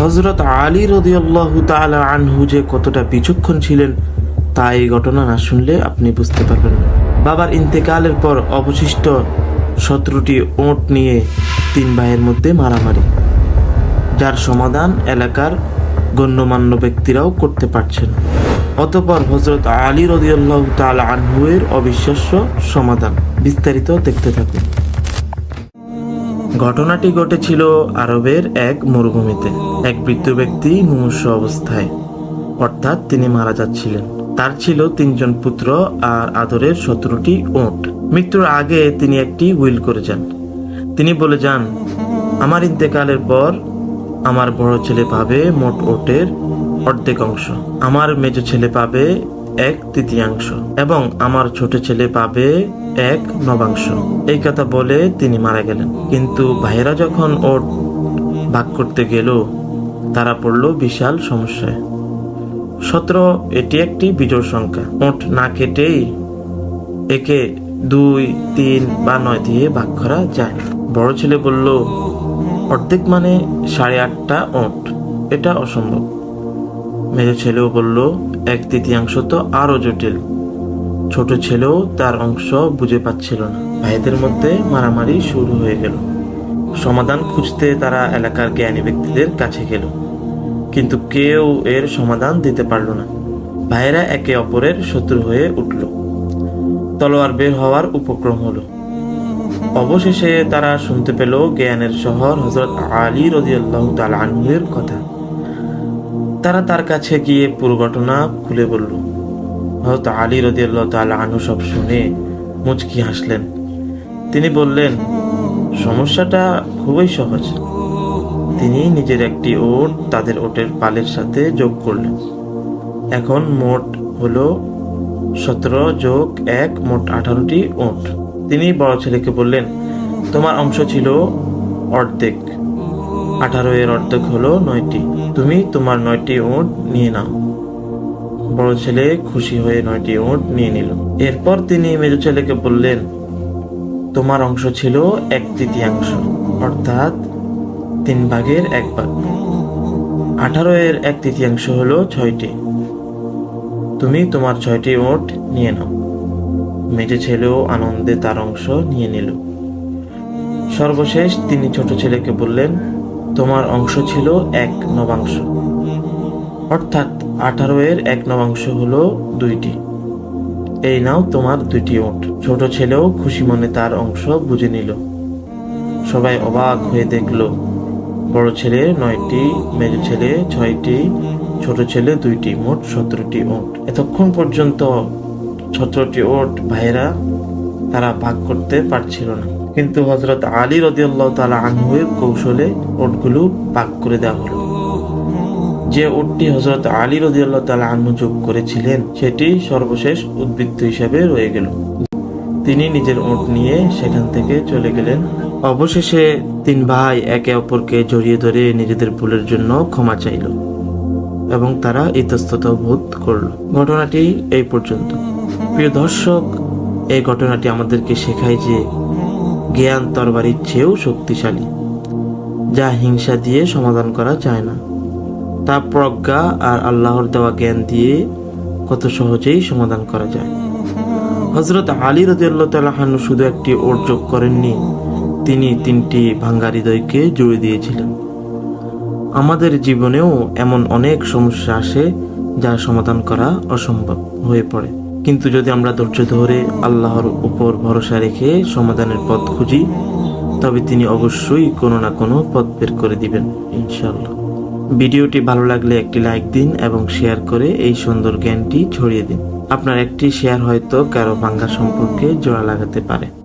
হজরত আলী রদিয়াল্লাহু তাআলা আনহু যে কতটা বিচক্ষণ ছিলেন, তা এই ঘটনা না শুনলে আপনি বুঝতে পারবেন বাবার ইন্তেকালের পর অবশিষ্ট শত্রুটি ওঁট নিয়ে তিন ভাইয়ের মধ্যে মারামারি, যার সমাধান এলাকার গণ্যমান্য ব্যক্তিরাও করতে পারছেন। অতপর হজরত আলী রদিয়াল্লাহু তাআলা আনহুয়ের অবিশ্বাস্য সমাধান বিস্তারিত দেখতে থাকুন। ঘটনাটি ঘটেছিল আরবের এক মরুভূমিতে। এক বৃদ্ধ ব্যক্তি মুমূর্ষ অবস্থায়। অর্থাৎ তিনি মারা যাচ্ছিলেন। তার ছিল তিনজন পুত্র আর আদরের সতেরোটি ওট। মৃত্যুর আগে তিনি একটি উইল করে যান। তিনি বলে যান, আমার ইন্তেকালের পর আমার বড় ছেলে পাবে মোট ওটের অর্ধেক অংশ। আমার মেজ ছেলে পাবে এক তৃতীয়াংশ এবং আমার ছোট ছেলে পাবে এক নবাংশ। এই কথা বলে তিনি মারা গেলেন। কিন্তু ভাইয়েরা যখন ওট ভাগ করতে গেল তারা পড়ল বিশাল সমস্যায়। সতেরো, এটি একটি বিজোড় সংখ্যা। ওট না কেটেই একে দুই, তিন বা নয় দিয়ে ভাগ করা যায়। বড় ছেলে বলল, অর্ধেক মানে সাড়ে আটটা ওট। এটা অসম্ভব। মেজ ছেলেও বলল, এক তৃতীয়াংশ তো আরও জটিল। ছোট ছেলেও তার অংশ বুঝে পাচ্ছিল না। ভাইদের মধ্যে মারামারি শুরু হয়ে গেল। সমাধান খুঁজতে তারা এলাকার জ্ঞানী ব্যক্তিদের কাছে গেল। কিন্তু কেউ এর সমাধান দিতে পারল না। ভাইয়েরা একে অপরের শত্রু হয়ে উঠল। তলোয়ার বের হওয়ার উপক্রম হলো। অবশেষে তারা শুনতে পেল জ্ঞানের শহর হজরত আলী রদিয়াল্লাহ তালাহের কথা। তারা তার কাছে গিয়ে পুরো ঘটনা খুলে বলল হয়তো আলী রদিয়াল্লাহ তালু সব শুনে মুচকি হাসলেন। তিনি বললেন সমস্যাটা খুবই সহজ। তিনি নিজের একটি ওট তাদের ওটের পালের সাথে যোগ করলেন। এখন মোট হলো সতেরো যোগ এক, মোট আঠারোটি ওট। তিনি বড় ছেলেকে বললেন, তোমার অংশ ছিল অর্ধেক। আঠারো এর অর্ধেক হলো নয়টি। তুমি তোমার নয়টি ওট নিয়ে নাও। বড় ছেলে খুশি হয়ে নয়টি ওট নিয়ে নিল। এরপর তিনি মেজ ছেলেকে বললেন তোমার অংশ ছিল এক তৃতীয়াংশ, অর্থাৎ তিন ভাগের এক ভাগ। আঠারো এর এক তৃতীয়াংশ হলো ছয়টি। তুমি তোমার ছয়টি ওট নিয়ে নাও। মেজে ছেলেও আনন্দে তার অংশ নিয়ে নিল। সর্বশেষ তিনি ছোট ছেলেকে বললেন, তোমার অংশ ছিল এক নবাংশ। অর্থাৎ আঠারো এর এক নবাংশ হলো দুইটি। এই নাও তোমার দুইটি ওট। ছোট ছেলেও খুশি মনে তার অংশ বুঝে নিল। সবাই অবাক হয়ে দেখল, বড় ছেলে নয়টি, মেজ ছেলে ছয়টি, ছোট ছেলে দুইটি, মোট সতেরোটি ওট। এতক্ষণ পর্যন্ত সতেরোটি ওট ভাইয়েরা তারা ভাগ করতে পারছিল না। কিন্তু হজরত আলী রদিয়াল্লাহ তালা আনহুয়ের কৌশলে ওটগুলো ভাগ করে দেওয়া হলো। যে ওটটি হজরত আলী রদিয়াল্লাহ তালা আনহু যোগ করেছিলেন, সেটি সর্বশেষ উদ্বৃত্ত হিসাবে রয়ে গেল। তিনি নিজের ওট নিয়ে সেখান থেকে চলে গেলেন। অবশেষে তিন ভাই একে অপরকে জড়িয়ে ধরে নিজেদের ভুলের জন্য ক্ষমা চাইল এবং তারা ইতস্তত বোধ করল। ঘটনাটি এই পর্যন্ত। প্রিয় দর্শক, এই ঘটনাটি আমাদেরকে শেখায় যে জ্ঞান তরবারির চেয়েও শক্তিশালী, যা হিংসা দিয়ে সমাধান করা যায় না। তা প্রজ্ঞা আর আল্লাহর দেওয়া জ্ঞান দিয়ে কত সহজেই সমাধান করা যায়। হজরত আলী তালাহানু শুধু একটি ওট যোগ করেননি, তিনি তিনটি ভাঙ্গা হৃদয়কে জুড়ে দিয়েছিলেন। আমাদের জীবনেও এমন অনেক সমস্যা আসে যা সমাধান করা অসম্ভব হয়ে পড়ে। কিন্তু যদি আমরা ধৈর্য ধরে আল্লাহর উপর ভরসা রেখে সমাধানের পথ খুঁজি, তবে তিনি অবশ্যই কোনো না কোনো পথ বের করে দিবেন ইনশাল্লাহ ভিডিওটি ভালো লাগলে একটি লাইক দিন এবং শেয়ার করে এই সুন্দর জ্ঞানটি ছড়িয়ে দিন। আপনার একটি শেয়ার হয়তো কারও ভাঙ্গা সম্পর্কে জোড়া লাগাতে পারে।